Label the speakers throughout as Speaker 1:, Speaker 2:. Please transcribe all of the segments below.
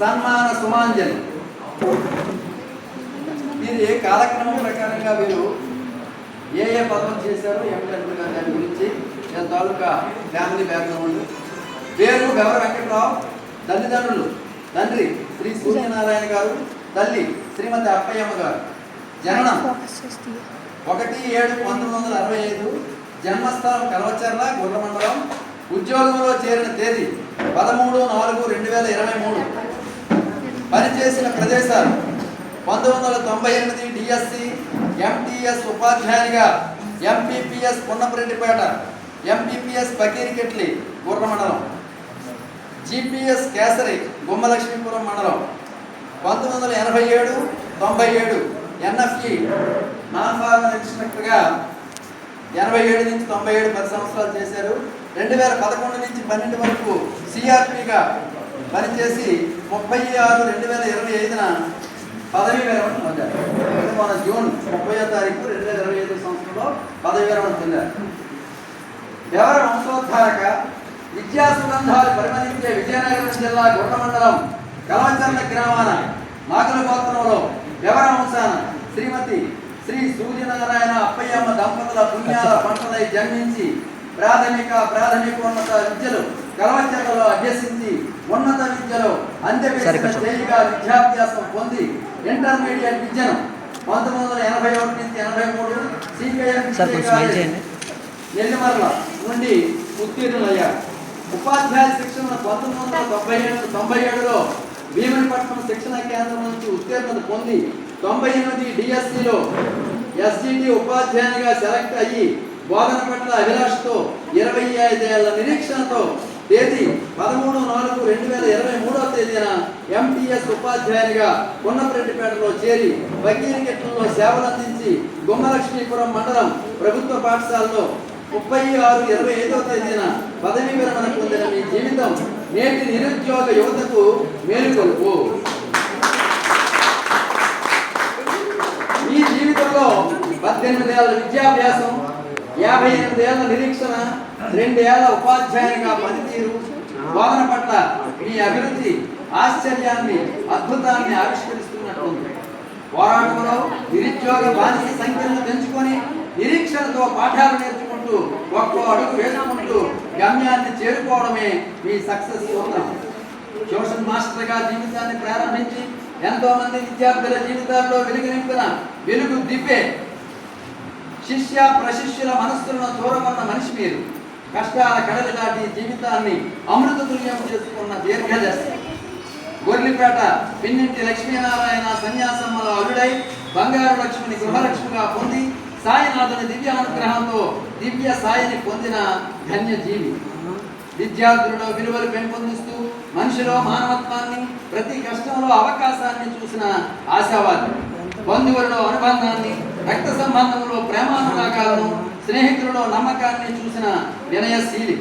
Speaker 1: సన్మాన సుమాంజలి. ఇది ఏ కాలక్రమం ప్రకారంగా వీరు ఏ ఏ పదం చేశారు ఏమిటంటే దాని గురించి దాని తాలూకా ఫ్యామిలీ బ్యాక్గ్రౌండ్ పేరు గౌర వెంకట్రావు తల్లిదండ్రులు తండ్రి శ్రీ సూర్యనారాయణ గారు తల్లి శ్రీమతి అప్పయ్యమ్మ గారు. జననం ఒకటి ఏడు పంతొమ్మిది వందల అరవై ఐదు జన్మస్థలం కలవచర్ల గుర్రమండలం ఉద్యోగంలో చేరిన తేదీ పదమూడు నాలుగు రెండు వేల ఇరవై మూడు. పనిచేసిన ప్రదేశాలు పంతొమ్మిది వందల తొంభై ఎనిమిది డిఎస్సి ఎంటీఎస్ ఉపాధ్యాయునిగా ఎంపీపీఎస్ పున్నపరెడ్డిపేట ఎంపీపీఎస్ పకీరికెట్లి గుర్ర మండలం జిపిఎస్ కేసరి గుమ్మలక్ష్మీపురం మండలం పంతొమ్మిది వందల ఎనభై ఏడు తొంభై ఏడు ఎన్ఎఫ్ఈ నాన్ ఫార్మల్ ఇన్స్ట్రక్టర్గా ఎనభై ఏడు నుంచి తొంభై ఏడు పది సంవత్సరాలు చేశారు. రెండు వేల పదకొండు నుంచి పన్నెండు వరకు సిఆర్పిగా పనిచేసి ముప్పై ఆరు రెండు వేల ఇరవై ఐదున పదవీ విరమణ పొందారు మన జూన్ ముప్పై తారీఖు రెండు వేల ఇరవై ఐదు సంవత్సరంలో పదవీ విరమణ పొందారు. ఎవర వంశోద్ధారక విద్యా సుగంధాలు పరిమళించే విజయనగరం జిల్లా గుట్ట మండలం కలవచర్ల గ్రామాన నాగుల వివర వంశాన శ్రీమతి శ్రీ సూర్యనారాయణ అప్పయ్యమ్మ దంపతుల పుణ్యాల పంటలై జన్మించి ప్రాథమిక ప్రాథమికోన్నత విద్యలు కలవచర్లలో అభ్యసించి ఉన్నత విద్యలో అంత్యవేసిన చేయిగా విద్యాభ్యాసం పొంది ఇంటర్మీడియట్ విద్యను పంతొమ్మిది వందల ఎనభై ఒకటి నుంచి ఎనభై మూడు
Speaker 2: చేయండి.
Speaker 1: నెల్లిమర్ల నుండి ఉత్తీర్ణులయ్యారు. ఉపాధ్యాయ శిక్షణ పంతొమ్మిది వందల తొంభై ఏడు తొంభై ఏడులో భీమనిపట్నం శిక్షణ కేంద్రం నుంచి ఉత్తీర్ణత పొంది తొంభై ఎనిమిది డిఎస్సిలో ఎస్జిటి ఉపాధ్యాయునిగా సెలెక్ట్ అయ్యి బోధన పట్ల అభిలాషతో ఇరవై ఐదేళ్ళ నిరీక్షణతో తేదీ పదమూడు నాలుగు రెండు వేల ఇరవై మూడవ తేదీన ఎంటీఎస్ ఉపాధ్యాయునిగా పున్నపరెడ్డిపేటలో చేరి వకీలికెట్లలో సేవలు అందించి గుమ్మలక్ష్మీపురం మండలం ప్రభుత్వ పాఠశాలలో ముప్పై ఆరు ఇరవై ఐదవ తేదీన పదవీ విరమణ పొందిన మీ జీవితం నేటి నిరుద్యోగ యువతకు మేలుకొలుపు. మీ జీవితంలో పద్దెనిమిది ఏళ్ళ విద్యాభ్యాసం యాభై ఎనిమిది ఏళ్ళ నిరీక్షణ రెండేళ్ళ ఉపాధ్యాయునిగా పనితీరు బోధన పట్ల మీ అభివృద్ధి ఆశ్చర్యాన్ని అద్భుతాన్ని ఆవిష్కరిస్తున్నట్టుంది పోరాటంలో నిరుద్యోగ బాధిత సంఖ్యను పెంచుకొని నిరీక్షణతో పాఠాలు నేర్చుకుంటూ ఒక్కో అడుగు వేసుకుంటూ గమ్యాన్ని చేరుకోవడమే మీ సక్సెస్ సూత్రం. ట్యూషన్ మాస్టర్గా జీవితాన్ని ప్రారంభించి ఎంతో మంది విద్యార్థుల జీవితాల్లో వెలుగు నింపిన వెలుగు దిప్పే శిష్య ప్రశిష్యుల మనస్సులను చూరమన్న మనిషి మీరు. కష్టాల కడలు దాటి జీవితాన్ని అమృత తుల్యం చేసుకున్న దీర్ఘదర్శి. గొర్లిపేట పిన్నింటి లక్ష్మీనారాయణ సన్యాసమ్మలో అల్లుడై బంగారు లక్ష్మిని గృహలక్ష్మిగా పొంది సాయినాథుని దివ్య అనుగ్రహంతో దివ్య సాయిని పొందిన ధన్యజీవి. విద్యార్థులలో విలువలు పెంపొందిస్తూ మనిషిలో మానవత్వాన్ని ప్రతి కష్టంలో అవకాశాన్ని చూసిన ఆశావాది. బంధువులలో అనుబంధాన్ని రక్త సంబంధంలో ప్రేమానురాగాలను స్నేహితులలో నమ్మకాన్ని చూసిన వినయశీలి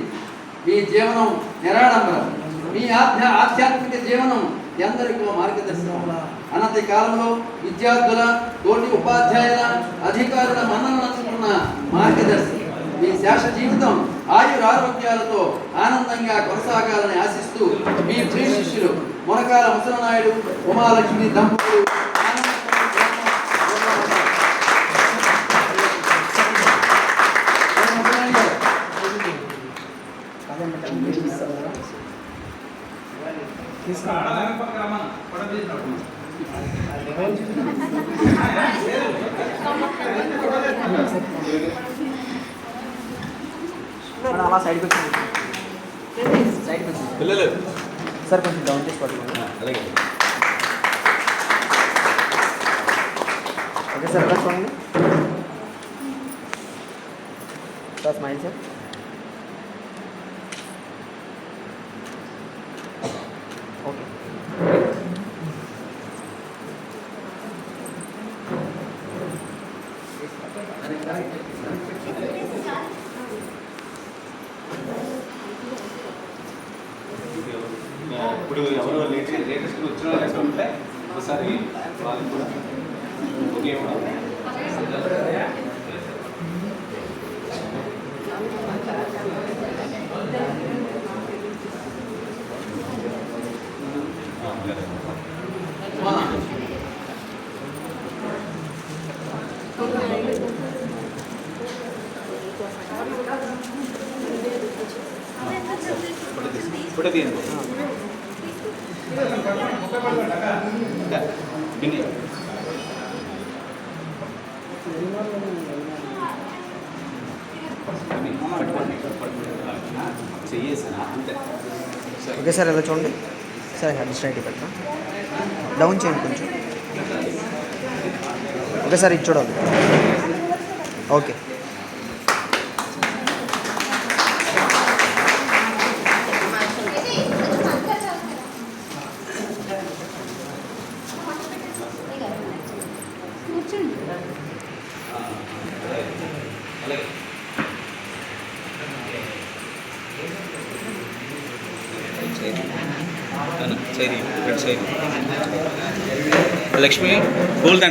Speaker 1: మీ జీవనం నిరాడంబరం. మీ ఆధ్యా ఆధ్యాత్మిక జీవనం ఎందరికో మార్గదర్శనం అనంత కాలంలో విద్యార్థుల తోటి ఉపాధ్యాయుల అధికారుల మన్ననలు మార్గదర్శి. మీ శేష జీవితం ఆయురారోగ్యాలతో ఆనందంగా కొనసాగాలని ఆశిస్తూ మీ ప్రియ శిష్యులు మునకాల ముసలనాయుడు ఉమాలక్ష్మి దంపతులు
Speaker 2: మేడం అలా సైడ్ వచ్చింది
Speaker 3: పిల్లలు
Speaker 2: సార్ కొంచెం డౌన్ చేసి పట్టుకోండి
Speaker 3: అలాగే
Speaker 2: ఓకే సార్ ఎలా చూడండి sir
Speaker 3: smile sir latest latest వచ్చిన వాళ్ళు ఎక్కడ ఉంటే ఒకసారి వాళ్ళకి కూడా ఓకే ఫోటో తీయండి
Speaker 2: ఓకే సార్ ఎలా చూడండి? సార్ హెడ్ స్ట్రైట్ పెట్టరా డౌన్ చేయండి కొంచెం. ఓకే సార్ ఇది చూడాలి. ఓకే.
Speaker 3: సైది
Speaker 4: రెడ్ సైది లక్ష్మి గోల్డ్